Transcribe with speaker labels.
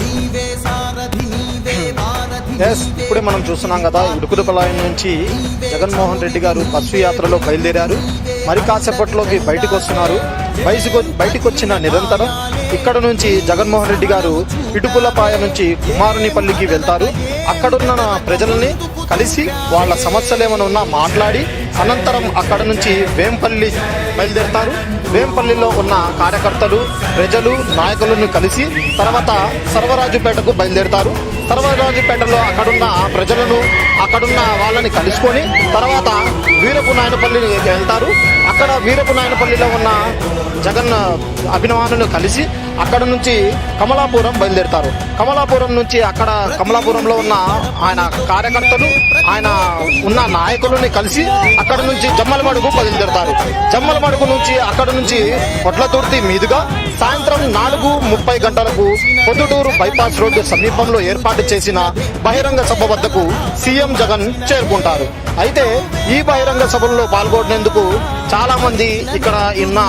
Speaker 1: నీవే సారథి నీవే
Speaker 2: ఎస్ ఇప్పుడే మనం చూస్తున్నాం కదా ఉడుకులపలాయం నుంచి జగన్మోహన్ రెడ్డి గారు బస్సు యాత్రలో బయలుదేరారు. మరి కాసేపట్లోకి బయటకు వస్తున్నారు బయటకు బయటకు వచ్చిన నిరంతరం ఇక్కడ నుంచి జగన్మోహన్ రెడ్డి గారు ఇటుకులపాయ నుంచి కుమారునిపల్లికి వెళ్తారు. అక్కడున్న ప్రజల్ని కలిసి వాళ్ళ సమస్యలు ఏమైనా ఉన్నా మాట్లాడి అనంతరం అక్కడ నుంచి వేంపల్లి బయలుదేరుతారు. వేంపల్లిలో ఉన్న కార్యకర్తలు ప్రజలు నాయకులను కలిసి తర్వాత సర్వరాజుపేటకు బయలుదేరుతారు. సర్వరాజుపేటలో అక్కడున్న ప్రజలను అక్కడున్న వాళ్ళని కలుసుకొని తర్వాత వీరపు నాయనపల్లి వెళ్తారు. అక్కడ వీరపు నాయనపల్లిలో ఉన్న జగన్ అభిమానులు కలిసి అక్కడ నుంచి కమలాపురం బయలుదేరుతారు. కమలాపురం నుంచి అక్కడ కమలాపురంలో ఉన్న ఆయన కార్యకర్తలు ఆయన ఉన్న నాయకులని కలిసి అక్కడ నుంచి జమ్మలమడుగు బయలుదేరుతారు. జమ్మలమడుగు నుంచి అక్కడ నుంచి పొట్లతుర్తి మీదుగా సాయంత్రం నాలుగు ముప్పై గంటలకు పొద్దుటూరు బైపాస్ రోడ్డు సమీపంలో ఏర్పాటు చేసిన బహిరంగ సభ వద్దకు సీఎం జగన్ చేరుకుంటారు. అయితే ఈ బహిరంగ సభల్లో పాల్గొనేందుకు చాలా మంది ఇక్కడ ఉన్న